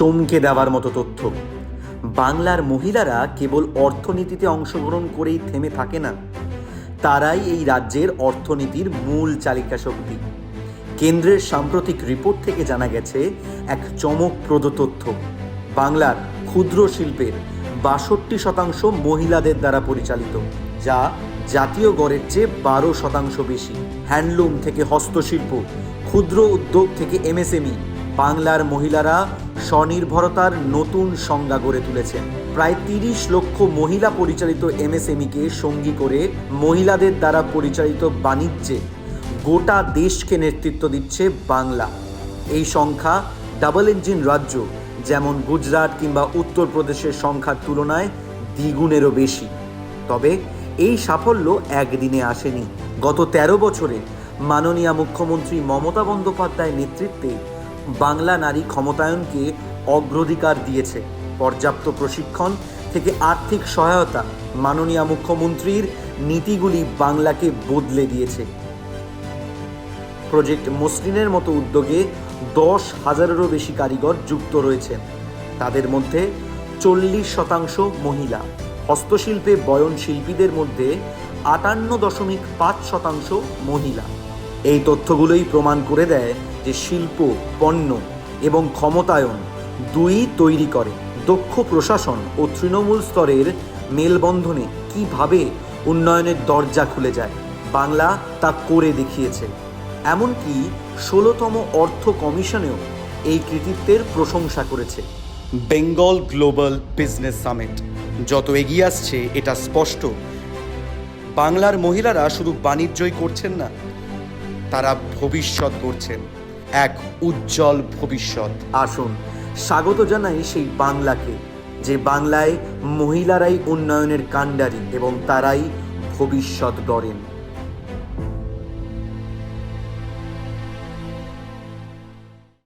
চমকে দেওয়ার মতো তথ্য। বাংলার মহিলারা কেবল অর্থনীতিতে অংশগ্রহণ করেই থেমে থাকে না। তারাই এই রাজ্যের অর্থনীতির মূল চালিকা শক্তি। কেন্দ্রের সাম্প্রতিক রিপোর্ট থেকে জানা গেছে, এক চমকপ্রদ তথ্য। বাংলার ক্ষুদ্র শিল্পের বাষট্টি শতাংশ মহিলাদের দ্বারা পরিচালিত, যা জাতীয় গড়ের চেয়ে বারো শতাংশ বেশি। হ্যান্ডলুম থেকে হস্তশিল্প, ক্ষুদ্র উদ্যোগ থেকে এমএসএমই। বাংলার মহিলারা স্বনির্ভরতার নতুন সংজ্ঞা গড়ে তুলেছেন প্রায় তিরিশ লক্ষ মহিলা পরিচালিত এমএসএমইকে সঙ্গী করে মহিলাদের দ্বারা পরিচালিত বাণিজ্যে গোটা দেশকে নেতৃত্ব দিচ্ছে বাংলা। এই সংখ্যা ডাবল ইঞ্জিন রাজ্য, যেমন গুজরাট কিংবা উত্তরপ্রদেশের সংখ্যার তুলনায় দ্বিগুণেরও বেশি। তবে এই সাফল্য একদিনে আসেনি। গত ১৩ বছরে মাননীয় মুখ্যমন্ত্রী মমতা বন্দ্যোপাধ্যায়ের নেতৃত্বে বাংলা নারী ক্ষমতায়নকে অগ্রাধিকার দিয়েছে। পর্যাপ্ত প্রশিক্ষণ থেকে আর্থিক সহায়তা মাননীয় মুখ্যমন্ত্রীর নীতিগুলি বাংলাকে বদলে দিয়েছে। প্রজেক্ট মসলিনের মতো উদ্যোগে দশ হাজারেরও বেশি কারিগর যুক্ত রয়েছেন তাদের মধ্যে চল্লিশ শতাংশ মহিলা। হস্তশিল্পে বয়ন শিল্পীদের মধ্যে আটান্ন দশমিক পাঁচ শতাংশ মহিলা। এই তথ্যগুলোই প্রমাণ করে দেয় যে শিল্প, পণ্য এবং ক্ষমতায়ন দুই তৈরি করে। দক্ষ প্রশাসন ও তৃণমূল স্তরের মেলবন্ধনে কীভাবে উন্নয়নের দরজা খুলে যায়, বাংলা তা করে দেখিয়েছে। এমনকি ষোলোতম অর্থ কমিশনেও এই কৃতিত্বের প্রশংসা করেছে। Bengal global business summit. যত এগিয়ে আসছে, এটা স্পষ্ট। বাংলার মহিলারা শুধু বাণিজ্যই করছেন না, তারা ভবিষ্যৎ করছেন এক উজ্জ্বল ভবিষ্যৎ। আসুন, স্বাগত জানাই সেই বাংলাকে, যে বাংলায় মহিলারাই উন্নয়নের কাণ্ডারি এবং তারাই ভবিষ্যৎ গড়েন।